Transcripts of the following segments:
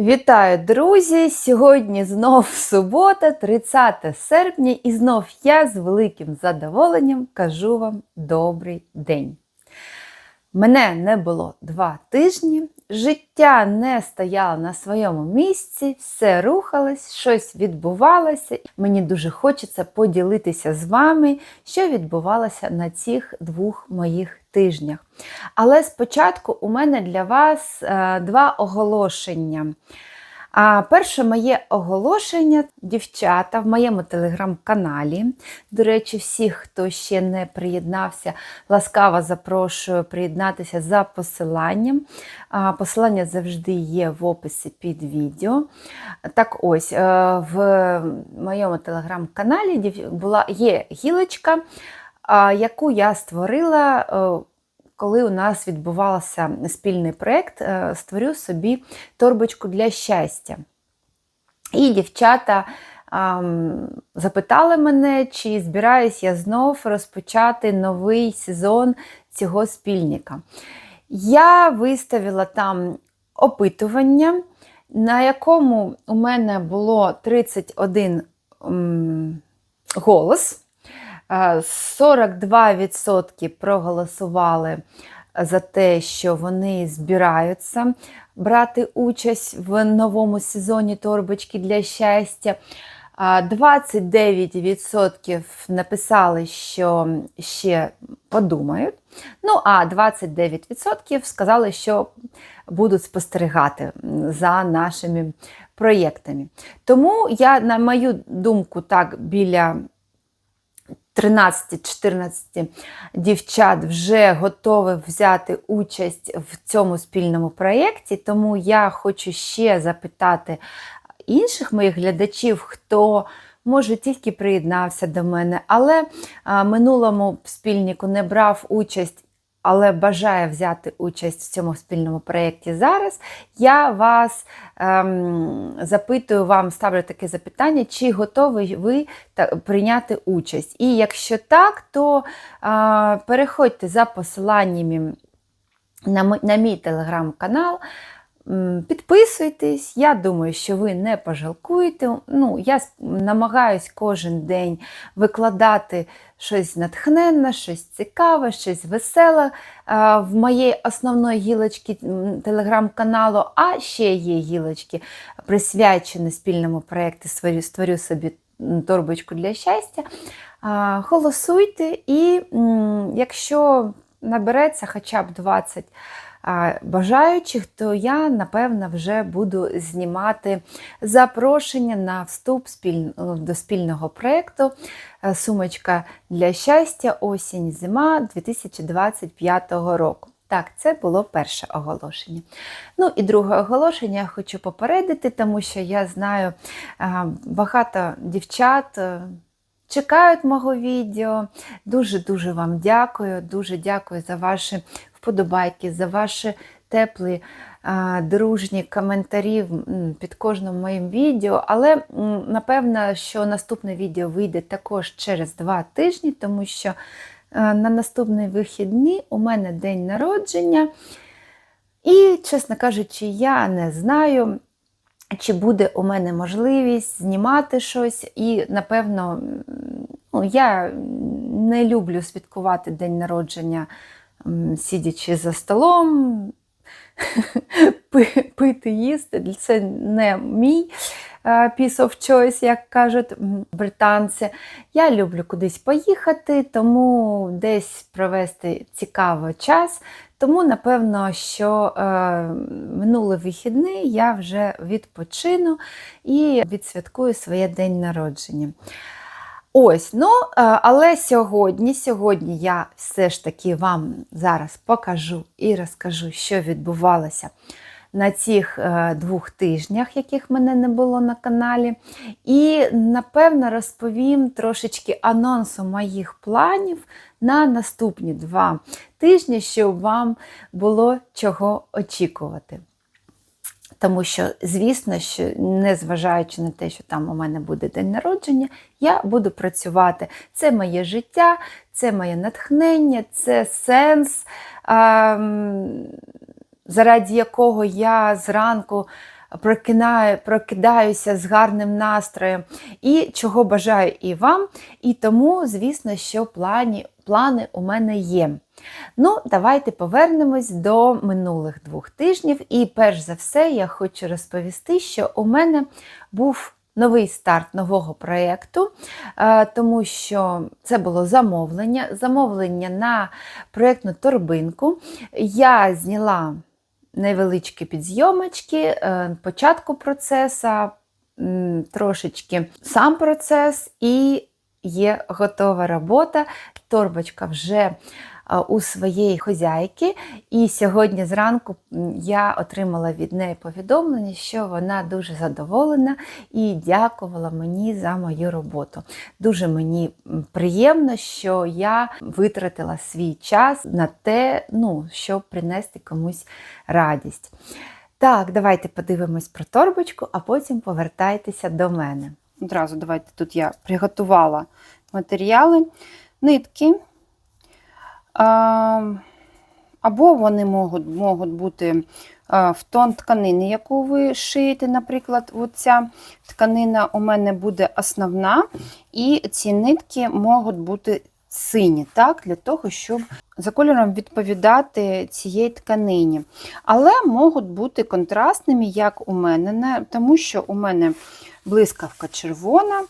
Вітаю, друзі! Сьогодні знов субота, 30 серпня, і знов я з великим задоволенням кажу вам добрий день. Мене не було два тижні, життя не стояло на своєму місці, все рухалось, щось відбувалося. Мені дуже хочеться поділитися з вами, що відбувалося на цих двох моїх тижнях. Але спочатку у мене для вас е, два оголошення. А перше моє оголошення, дівчата, в моєму телеграм-каналі. До речі, всіх, хто ще не приєднався, ласкаво запрошую приєднатися за посиланням. А, Посилання завжди є в описі під відео. Так ось, е, в моєму телеграм-каналі була, є гілочка, яку я створила. е, коли у нас відбувався спільний проєкт, е, створю собі торбочку для щастя. І дівчата запитали мене, чи збираюсь я знов розпочати новий сезон цього спільника. Я виставила там опитування, на якому у мене було 31 голос. Е, 42% проголосували за те, що вони збираються брати участь в новому сезоні торбочки для щастя. 29% написали, що ще подумають. Ну, а 29% сказали, що будуть спостерігати за нашими проєктами. Тому я, на мою думку, так біля 13-14 дівчат вже готові взяти участь в цьому спільному проєкті, тому я хочу ще запитати інших моїх глядачів, хто може тільки приєднався до мене, але минулому спільнику не брав участь. Але бажає взяти участь в цьому спільному проєкті зараз. Я вас ем, запитую, вам ставлю таке запитання, чи готові ви прийняти участь. І якщо так, то е, переходьте за посиланнями на мій телеграм-канал. Підписуйтесь, я думаю, що ви не пожалкуєте. Ну, я намагаюсь кожен день викладати щось натхненне, щось цікаве, щось веселе в моєї основної гілочці телеграм-каналу, а ще є гілочки, присвячені спільному проєкту «Створю- собі торбочку для щастя. Голосуйте, і якщо набереться хоча б 20 а, бажаючих, то я, напевно, вже буду знімати запрошення на вступ до спільного проєкту е, Сумочка для щастя, осінь, зима 2025 року. Так, це було перше оголошення. Ну і друге оголошення я хочу попередити, тому що я знаю е, багато дівчат. Чекають мого відео. Дуже-дуже вам дякую. Дуже дякую за ваші вподобайки, за ваші теплі, дружні коментарі під кожним моїм відео. Але напевно, що наступне відео вийде також через два тижні, тому що е, на наступний вихідні у мене день народження. І, чесно кажучи, я не знаю. Чи буде у мене можливість знімати щось, і, напевно, ну, я не люблю святкувати день народження, сидячи за столом, пи- пити, їсти. Це не мій е, piece of choice, як кажуть британці. Я люблю кудись поїхати, тому десь провести цікавий час. Тому, напевно, що е, минулий вихідний я вже відпочину і відсвяткую своє день народження. Ось, ну, е, але сьогодні, сьогодні я все ж таки вам зараз покажу і розкажу, що відбувалося на цих е, двох тижнях, яких мене не було на каналі. І напевно розповім трошечки анонсу моїх планів на наступні два тижні, щоб вам було чого очікувати. Тому що, звісно, що незважаючи на те, що там у мене буде день народження, я буду працювати. Це моє життя, це моє натхнення, це сенс, ем, заради якого я зранку прокидаю, прокидаюся з гарним настроєм і чого бажаю і вам. І тому, звісно, що плані, плани у мене є. Ну, давайте повернемось до минулих двох тижнів. І перш за все, я хочу розповісти, що у мене був новий старт нового проєкту, е, тому що це було замовлення, замовлення на проєктну торбинку. Я зняла невеличкі підзйомочки, е, початку процесу, трошечки сам процес і є готова робота. Торбочка вже у своєї хозяйки. І сьогодні зранку я отримала від неї повідомлення, що вона дуже задоволена і дякувала мені за мою роботу. Дуже мені приємно, що я витратила свій час на те, ну, щоб принести комусь радість. Так, давайте подивимось про торбочку, а потім повертайтеся до мене. Одразу давайте тут я приготувала матеріали, нитки. Або вони можуть, можуть бути в тон тканини, яку ви шиєте. Наприклад, оця тканина у мене буде основна, і ці нитки можуть бути сині, так, для того, щоб за кольором відповідати цієї тканині. Але можуть бути контрастними, як у мене, тому що у мене блискавка червона.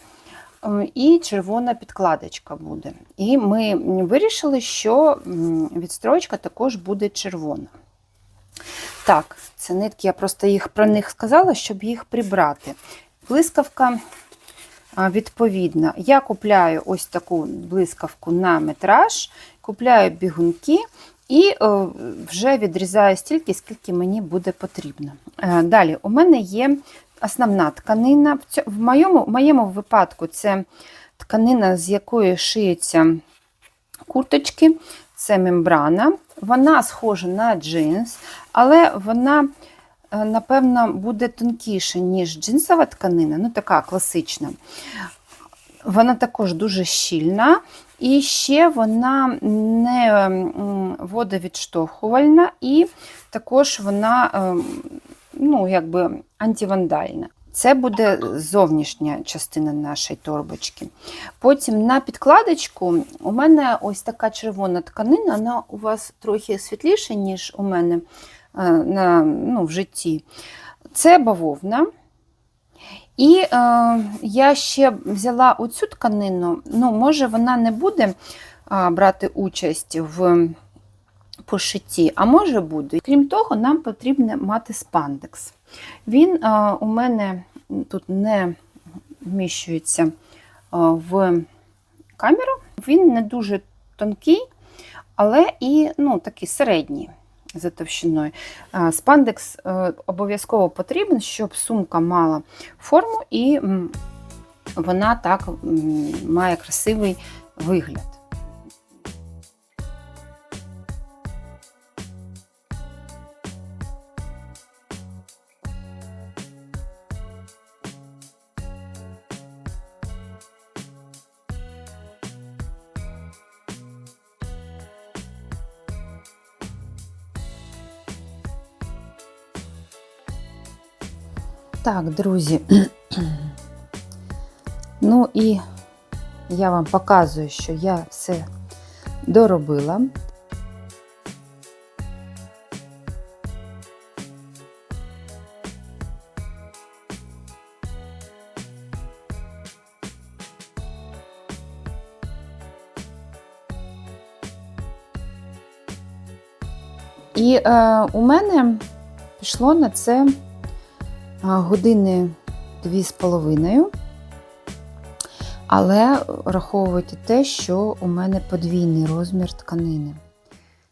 Е, І червона підкладочка буде. І ми вирішили, що відстрочка також буде червона. Так, це нитки, я просто їх про них сказала, щоб їх прибрати. Блискавка відповідна. Я купляю ось таку блискавку на метраж, купляю бігунки і е, вже відрізаю стільки, скільки мені буде потрібно. Е, Далі, у мене є основна тканина. В цьо- В моєму, в моєму випадку це тканина, з якої шиються курточки, це мембрана. Вона схожа на джинс, але вона, е, напевно, буде тонкіша, ніж джинсова тканина, ну така класична. Вона також дуже щільна, і ще вона не водовідштовхувальна, і також вона ем, ну, якби антивандальна. Це буде зовнішня частина нашої торбочки. Потім на підкладочку у мене ось така червона тканина, вона у вас трохи світліша, ніж у мене е, на, ну, в житті. Це бавовна. І е, я ще взяла оцю тканину, ну, може, вона не буде брати участь в пошитті, а може буде. Крім того, нам потрібно мати спандекс. Він а, у мене тут не вміщується а, в камеру. Він не дуже тонкий, але і ну, такий середній за товщиною. А, Спандекс е, обов'язково потрібен, щоб сумка мала форму і вона так має красивий вигляд. Так, друзі. Ну і я вам показую, що я все доробила. І е, у мене пішло на це години дві з половиною. Але враховуйте те, що у мене подвійний розмір тканини.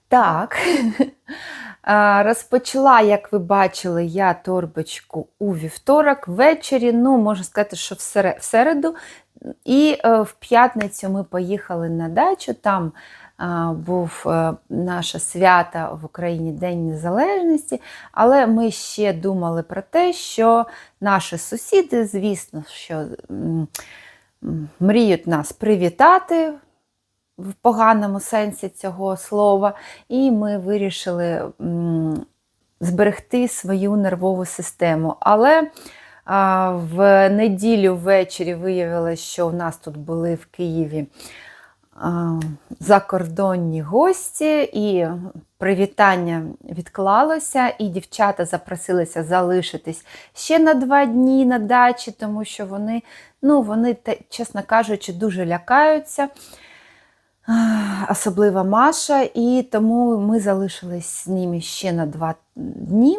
Так. Розпочала, як ви бачили, я торбочку у вівторок ввечері, ну, можна сказати, що в середу. І е, в п'ятницю ми поїхали на дачу. Там був е, наше свято в Україні День Незалежності. Але ми ще думали про те, що наші сусіди, звісно, що мріють нас привітати в поганому сенсі цього слова, і ми вирішили зберегти свою нервову систему. Але в неділю ввечері виявилось, що у нас тут були в Києві закордонні гості, і привітання відклалося, і дівчата запросилися залишитись ще на два дні на дачі, тому що вони, ну, вони, чесно кажучи, дуже лякаються. Особливо Маша, і тому ми залишились з ними ще на два дні.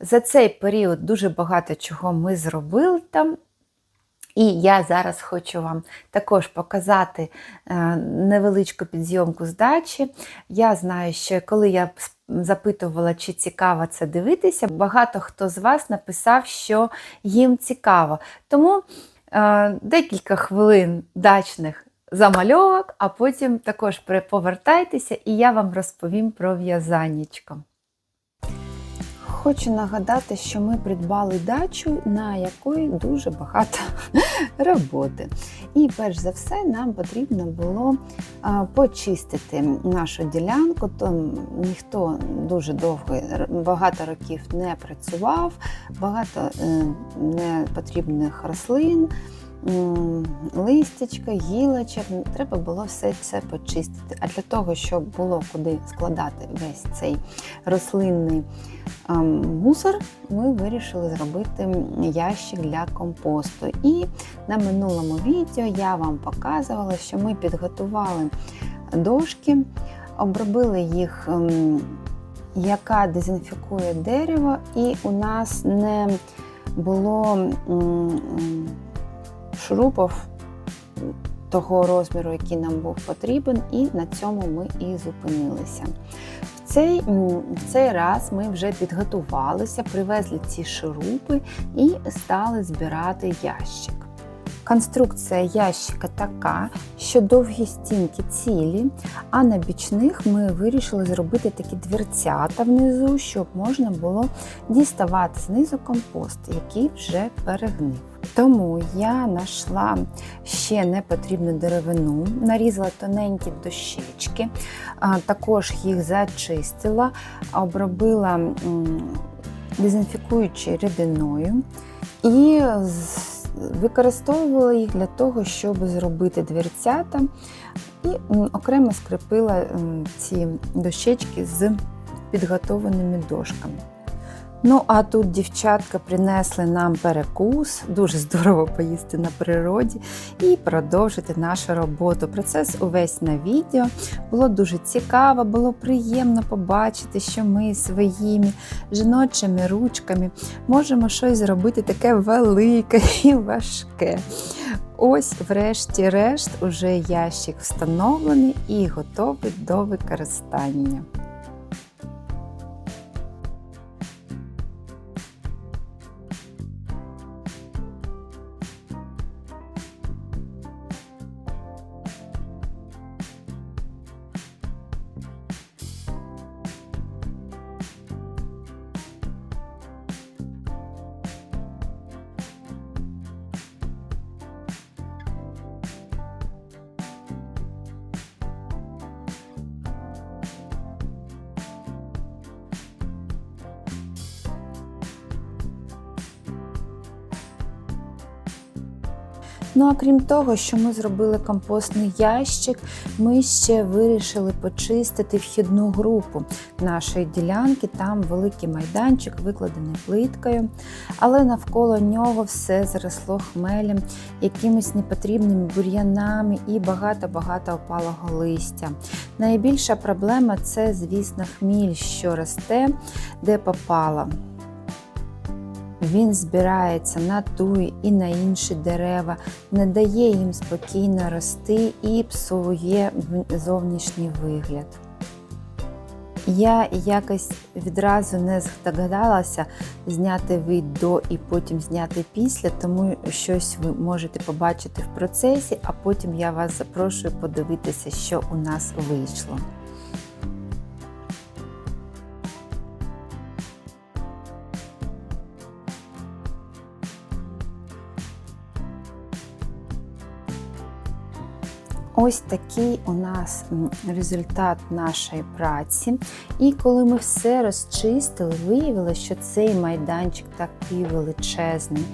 За цей період дуже багато чого ми зробили там. І я зараз хочу вам також показати е, невеличку підзйомку з дачі. Я знаю, що коли я запитувала, чи цікаво це дивитися, багато хто з вас написав, що їм цікаво. Тому е, декілька хвилин дачних замальовок, а потім також повертайтеся, і я вам розповім про в'язаннячко. Хочу нагадати, що ми придбали дачу, на якої дуже багато роботи. І перш за все нам потрібно було почистити нашу ділянку. То ніхто дуже довго, багато років не працював, багато е, непотрібних рослин. Листячка, гілочок, треба було все це почистити. А для того, щоб було куди складати весь цей рослинний ем, мусор, ми вирішили зробити ящик для компосту. І на минулому відео я вам показувала, що ми підготували дошки, обробили їх, ем, яка дезінфікує дерево, і у нас не було м, того розміру, який нам був потрібен, і на цьому ми і зупинилися. В цей, в цей раз ми вже підготувалися, привезли ці шурупи і стали збирати ящик. Конструкція ящика така, що довгі стінки цілі, а на бічних ми вирішили зробити такі дверцята внизу, щоб можна було діставати знизу компост, який вже перегнив. Тому я знайшла ще непотрібну деревину, нарізала тоненькі дощечки, також їх зачистила, обробила дезінфікуючою рідиною і використовувала їх для того, щоб зробити дверцята, і окремо скріпила ці дощечки з підготовленими дошками. Ну, а тут дівчатка принесли нам перекус, дуже здорово поїсти на природі і продовжити нашу роботу. Процес увесь на відео. Було дуже цікаво, було приємно побачити, що ми своїми жіночими ручками можемо щось зробити таке велике і важке. Ось, врешті-решт, уже ящик встановлений і готовий до використання. Ну а крім того, що ми зробили компостний ящик, ми ще вирішили почистити вхідну групу нашої ділянки. Там великий майданчик, викладений плиткою, але навколо нього все заросло хмелем, якимись непотрібними бур'янами і багато-багато опалого листя. Найбільша проблема це, звісно, хміль, що росте, де попало. Він збирається на туї і на інші дерева, не дає їм спокійно рости і псує зовнішній вигляд. Я якось відразу не здогадалася зняти вид до і потім зняти після, тому щось ви можете побачити в процесі, а потім я вас запрошую подивитися, що у нас вийшло. Ось такий у нас результат нашої праці. І коли ми все розчистили, виявилося, що цей майданчик такий величезний.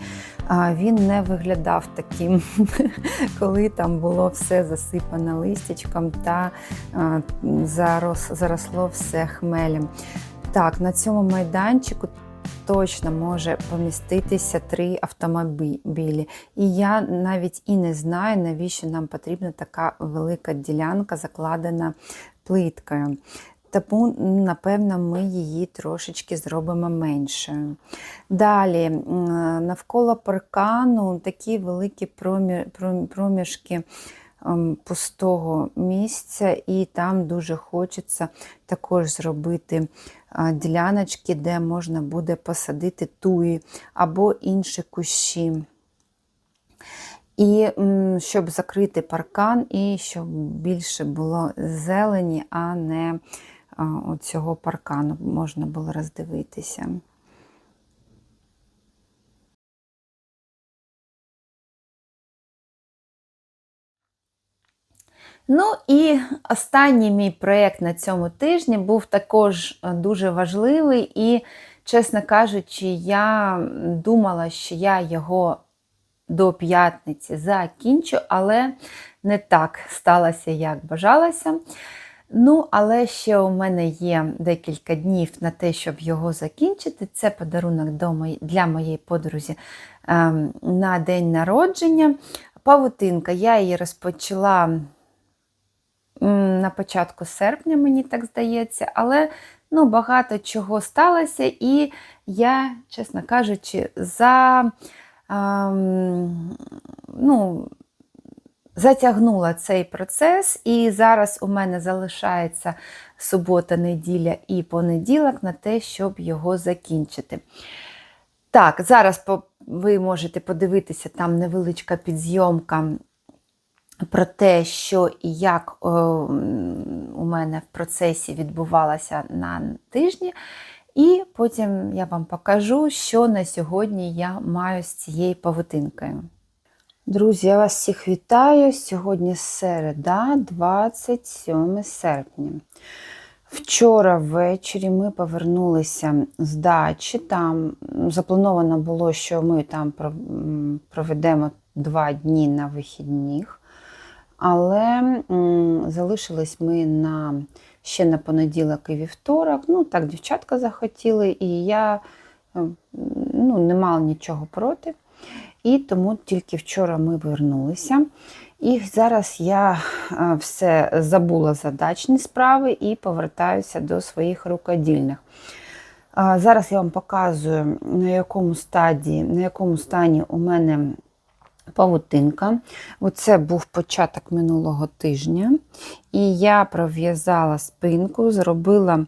Він не виглядав таким, коли там було все засипане листячком та зарос, заросло все хмелем. Так, на цьому майданчику точно може поміститися три автомобілі. І я навіть і не знаю, навіщо нам потрібна така велика ділянка, закладена плиткою. Тому, напевно, ми її трошечки зробимо меншою. Далі, навколо паркану такі великі проміжки ем, пустого місця, і там дуже хочеться також зробити діляночки, де можна буде посадити туї або інші кущі. І щоб закрити паркан, і щоб більше було зелені, а не цього паркану можна було роздивитися. Ну і останній мій проєкт на цьому тижні був також е, дуже важливий, і, чесно кажучи, я думала, що я його до п'ятниці закінчу, але не так сталося, як бажалося. Ну, але ще у мене є декілька днів на те, щоб його закінчити. Це подарунок для моєї подрузі ем, на день народження. Павутинка. Я її розпочала на початку серпня, мені так здається, але ну, багато чого сталося, і я, чесно кажучи, за, ем, ну, затягнула цей процес, і зараз у мене залишається субота, неділя і понеділок на те, щоб його закінчити. Так, зараз ви можете подивитися, там невеличка підзйомка про те, що і як е, у мене в процесі відбувалося на тижні. І потім я вам покажу, що на сьогодні я маю з цією павутинкою. Друзі, я вас всіх вітаю. Сьогодні середа, 27 серпня. Вчора ввечері ми повернулися з дачі. Там заплановано було, що ми там проведемо два дні на вихідних. Але залишились ми на, ще на понеділок і вівторок. Ну, так, дівчатка захотіли, і я е, ну, не мала нічого проти. І тому тільки вчора ми повернулися. І зараз я е, все забула за дачні справи і повертаюся до своїх рукодільних. Зараз я вам показую, на якому стадії, на якому стані у мене павутинка. Оце був початок минулого тижня. І я пров'язала спинку, зробила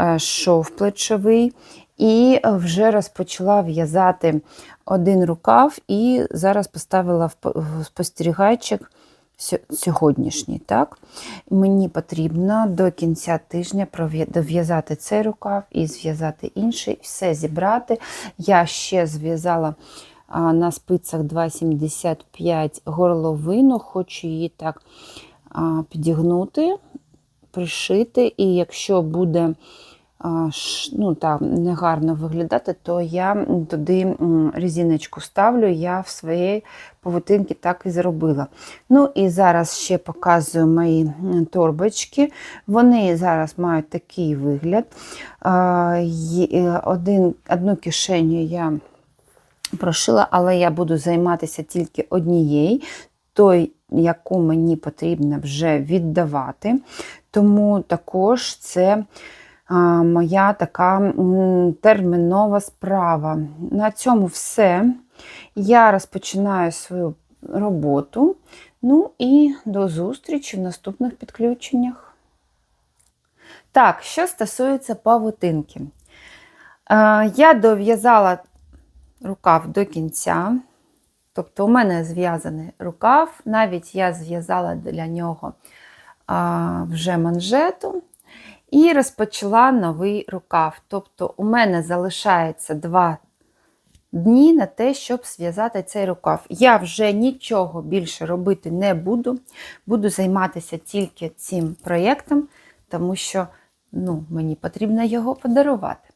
е, шов плечовий і вже розпочала в'язати один рукав, і зараз поставила в спостерігайчик сьогоднішній. Так? Мені потрібно до кінця тижня дов'язати цей рукав і зв'язати інший, все зібрати. Я ще зв'язала на спицях 2,75 горловину, хочу її так підігнути, пришити, і якщо буде ну, так, негарно виглядати, то я туди м, резиночку ставлю, я в своїй павутинці так і зробила. Ну і зараз ще показую мої торбочки. Вони зараз мають такий вигляд. Один, одну кишеню я прошила, але я буду займатися тільки однією, той, яку мені потрібно вже віддавати. Тому також це моя така термінова справа. На цьому все. Я розпочинаю свою роботу. Ну і до зустрічі в наступних підключеннях. Так, що стосується павутинки. Я дов'язала рукав до кінця. Тобто, у мене зв'язаний рукав, навіть я зв'язала для нього а, вже манжету і розпочала новий рукав. Тобто, у мене залишається два дні на те, щоб зв'язати цей рукав. Я вже нічого більше робити не буду. Буду займатися тільки цим проєктом, тому що ну, мені потрібно його подарувати.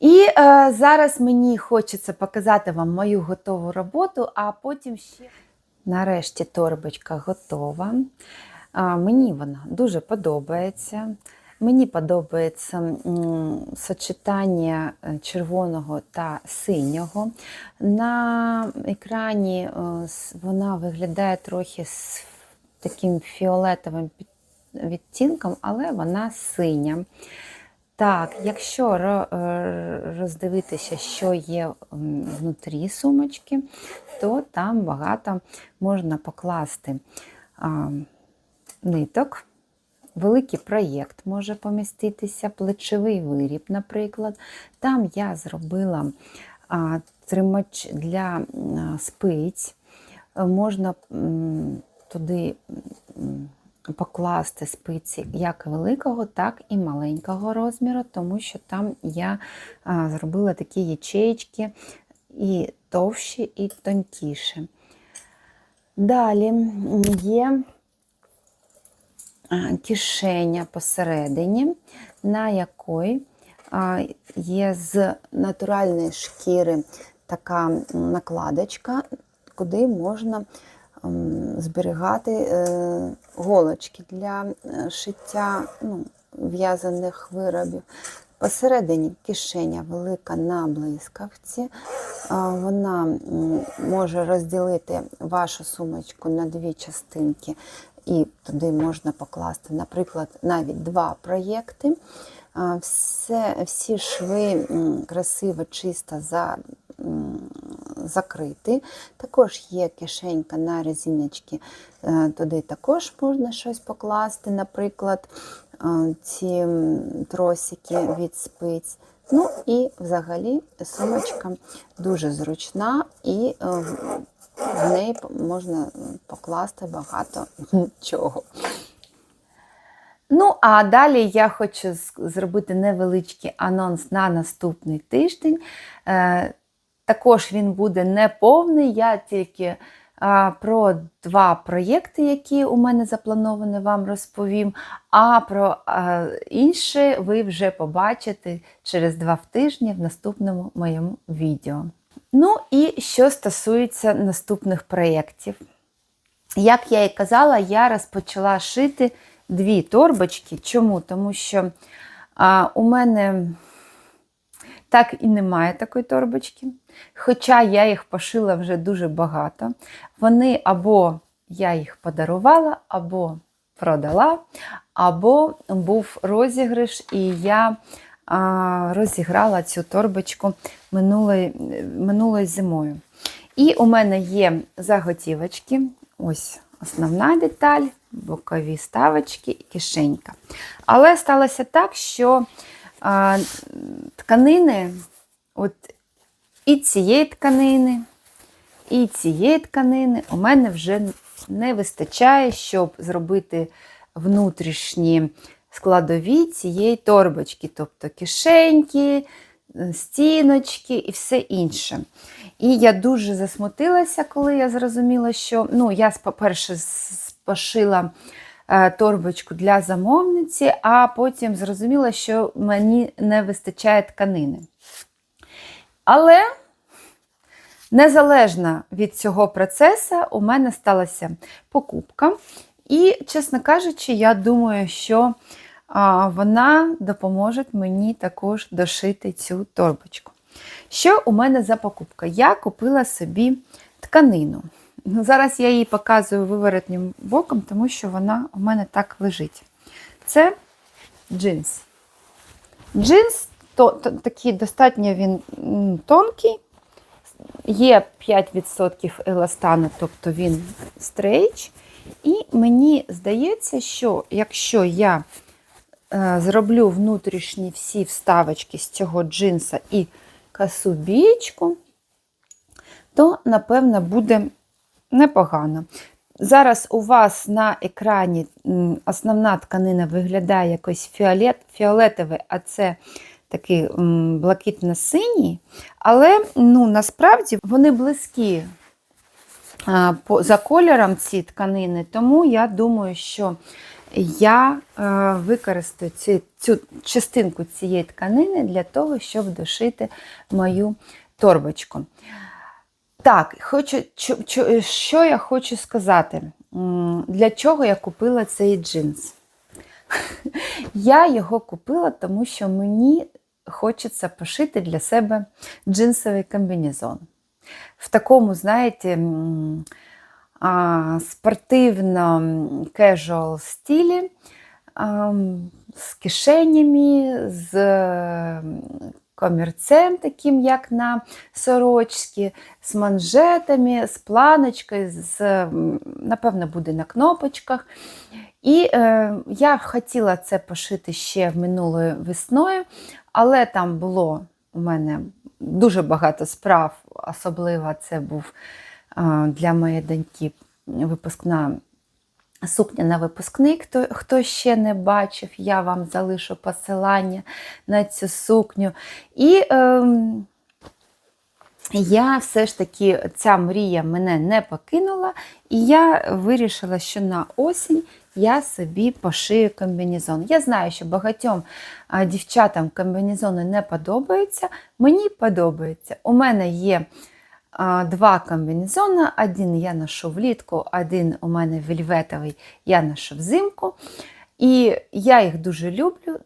І е, зараз мені хочеться показати вам мою готову роботу, а потім ще. Нарешті торбочка готова. А, мені вона дуже подобається. Мені подобається сочетання е, червоного та синього. На екрані е, вона виглядає трохи з таким фіолетовим відтінком, але вона синя. Так, якщо е, роздивитися, що є внутрі сумочки, то там багато можна покласти ниток. Великий проєкт може поміститися, плечовий виріб, наприклад. Там я зробила тримач для спиць. Е, Можна туди покласти спиці як великого, так і маленького розміру, тому що там я зробила такі ячеїчки і товщі, і тонкіші. Далі є кишеня посередині, на якої є з натуральної шкіри така накладочка, куди можна зберігати е, голочки для е, шиття ну, в'язаних виробів. Посередині кишеня велика на блискавці. Вона може розділити вашу сумочку на дві частинки, і туди можна покласти, наприклад, навіть два проєкти. Все, всі шви красиво, чисто закриті. Також є кишенька на резиночки, е, туди також можна щось покласти, наприклад, е, ці тросики від спиць. Ну і взагалі сумочка дуже зручна і е, в неї можна покласти багато чого. Ну, а далі я хочу зробити невеличкий анонс на наступний тиждень. Також він буде не повний, я тільки а, про два проєкти, які у мене заплановані, вам розповім. А про а, інші ви вже побачите через два тижні в наступному моєму відео. Ну і що стосується наступних проєктів. Як я і казала, я розпочала шити дві торбочки. Чому? Тому що а, у мене так і немає такої торбочки. Хоча я їх пошила вже дуже багато. Вони або я їх подарувала, або продала, або був розіграш, і я а, розіграла цю торбочку минулої, минулої зимою. І у мене є заготівочки. Ось основна деталь, бокові ставочки і кишенька. Але сталося так, що а, тканини, от і цієї тканини, і цієї тканини у мене вже не вистачає, щоб зробити внутрішні складові цієї торбочки, тобто кишеньки, е, стіночки і все інше. І я дуже засмутилася, коли я зрозуміла, що ну, я, по-перше, з- пошила е, торбочку для замовниці, а потім зрозуміла, що мені не вистачає тканини. Але незалежно від цього процесу, у мене сталася покупка. І, чесно кажучи, я думаю, що вона допоможе мені також дошити цю торбочку. Що у мене за покупка? Я купила собі тканину. Ну, Зараз я її показую виворотнім боком, тому що вона у мене так лежить. Це джинс. Джинс то, то, такий достатньо він тонкий, є 5% еластану, тобто він стрейч. І мені здається, що якщо я е, зроблю внутрішні всі вставочки з цього джинса і косу бієчку, то, напевно, буде непогано. Зараз у вас на екрані основна тканина виглядає якось фіолет, фіолетовий, а це такий блакитно-синій, але ну, насправді вони близькі за кольором ці тканини, тому я думаю, що я е, використаю ці, цю частинку цієї тканини для того, щоб дошити мою торбочку. Так, хочу, що я хочу сказати? Для чого я купила цей джинс? Я його купила, тому що мені хочеться пошити для себе джинсовий комбінезон. В такому, знаєте, спортивно casual стилі, з кишенями, з комірцем, таким, як на сорочці, з манжетами, з планочкою, з, напевно, буде на кнопочках. І е, я хотіла це пошити ще минулою весною, але там було у мене дуже багато справ, особливо це був е, для моєї доньки випускна сукня на випускник. Хто, хто ще не бачив, я вам залишу посилання на цю сукню. І ем, я все ж таки, ця мрія мене не покинула, і я вирішила, що на осінь я собі пошию комбінезон. Я знаю, що багатьом дівчатам комбінезони не подобаються. Мені подобається. У мене є два комбінезони. Один я ношу влітку, один у мене вельветовий, я ношу взимку. І я їх дуже люблю,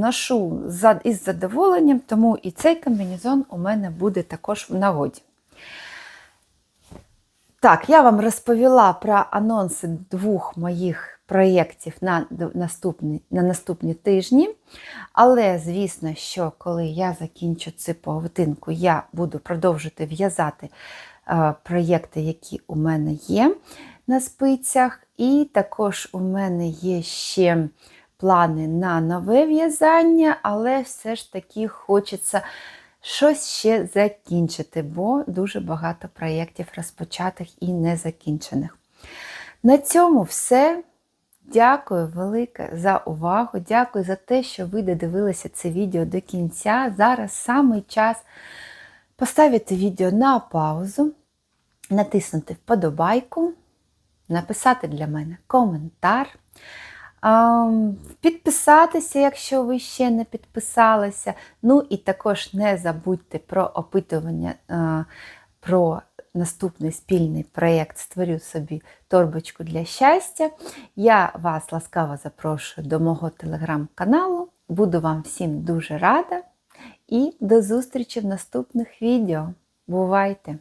ношу із задоволенням, тому і цей комбінезон у мене буде також в нагоді. Так, я вам розповіла про анонси двох моїх проєктів на наступні, на наступні тижні. Але, звісно, що коли я закінчу цю павутинку, я буду продовжувати в'язати е, проєкти, які у мене є на спицях. І також у мене є ще плани на нове в'язання, але все ж таки хочеться щось ще закінчити, бо дуже багато проєктів розпочатих і незакінчених. На цьому все. Дякую велике за увагу. Дякую за те, що ви додивилися це відео до кінця. Зараз саме час поставити відео на паузу, натиснути вподобайку, написати для мене коментар. Підписатися, якщо ви ще не підписалися. Ну і також не забудьте про опитування е, про наступний спільний проєкт Створю собі торбочку для щастя. Я вас ласкаво запрошую до мого телеграм-каналу. Буду вам всім дуже рада і до зустрічі в наступних відео. Бувайте!